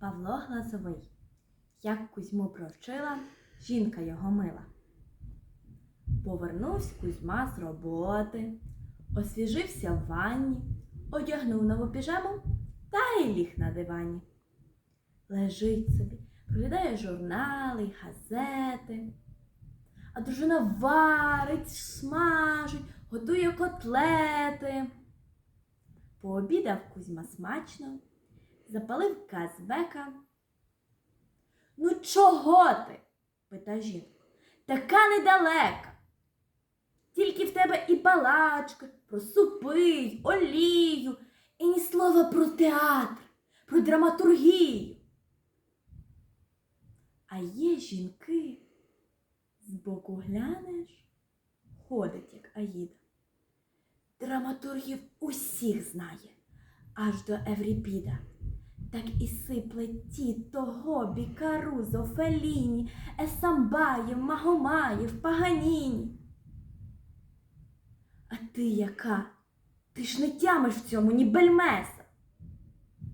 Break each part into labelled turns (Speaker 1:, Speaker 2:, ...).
Speaker 1: Павло Глазовий. Як Кузьму провчила, жінка його мила. Повернувся Кузьма з роботи, освіжився в ванні, одягнув нову піжаму та й ліг на дивані. Лежить собі, проглядає журнали, газети. А дружина варить, смажить, готує котлети. Пообідав Кузьма смачно, запалив казбека. Ну чого ти? пита жінка. Така недалека. Тільки в тебе і балачки, про супи, олію, і ні слова про театр, про драматургію. А є жінки, збоку глянеш, ходить, як Аїда. Драматургів усіх знає, аж до Евріпіда. Так і сипле ті того Бікарузо, Феліні, Есамбаєв, Магомаєв, Паганіні. А ти яка? Ти ж не тямиш в цьому ні бельмеса.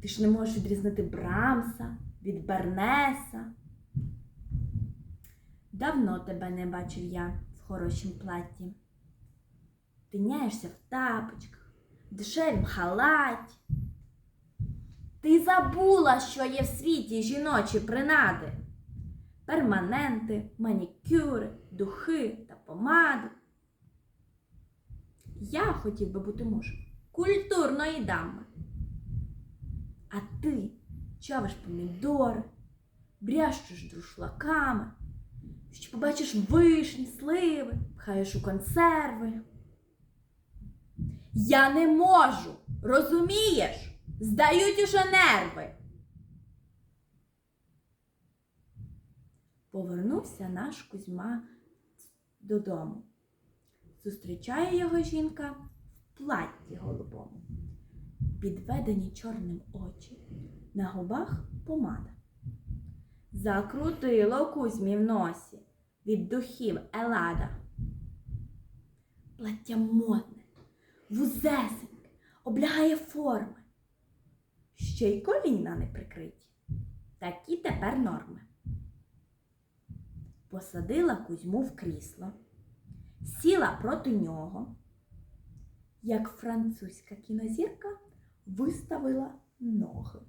Speaker 1: Ти ж не можеш відрізнити Брамса від Бернеса. Давно тебе не бачив я в хорошім платі. Тиняєшся в тапочках, в дешевім халаті. Ти забула, що є в світі жіночі принади. Перманенти, манікюри, духи та помади. Я хотів би бути мужем культурної дами. А ти чавиш помідори, брящиш друшлаками, що побачиш вишні, сливи, пхаєш у консерви. Я не можу, розумієш? Здають уже нерви. Повернувся наш Кузьма додому. Зустрічає його жінка в платті голубому. Підведені чорним очі, на губах помада. Закрутило Кузьмі в носі від духів Елада. Плаття модне, вузесеньке, облягає форми. Ще й коліна не прикриті. Такі тепер норми. Посадила Кузьму в крісло, сіла проти нього, як французька кінозірка виставила ноги.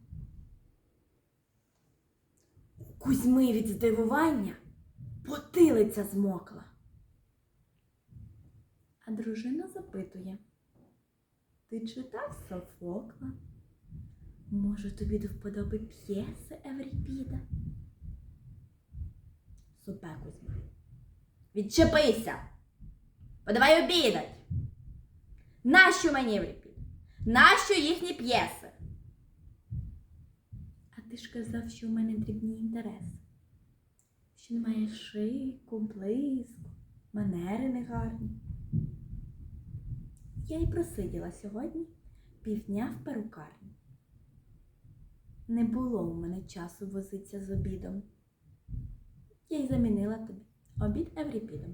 Speaker 1: У Кузьми від здивування потилиця змокла. А дружина запитує, ти читав Софокла? Може, тобі до вподоби п'єси Евріпіда? Супе Кузьма. Відчепися! Подавай обідать! Нащо мені Евріпід? Нащо їхні п'єси? А ти ж казав, що в мене дрібні інтереси. Що немає шику, блиску, манери негарні. Я й просиділа сьогодні півдня в перукарні. Не було у мене часу возитися з обідом. Я й замінила тобі обід Евріпідом.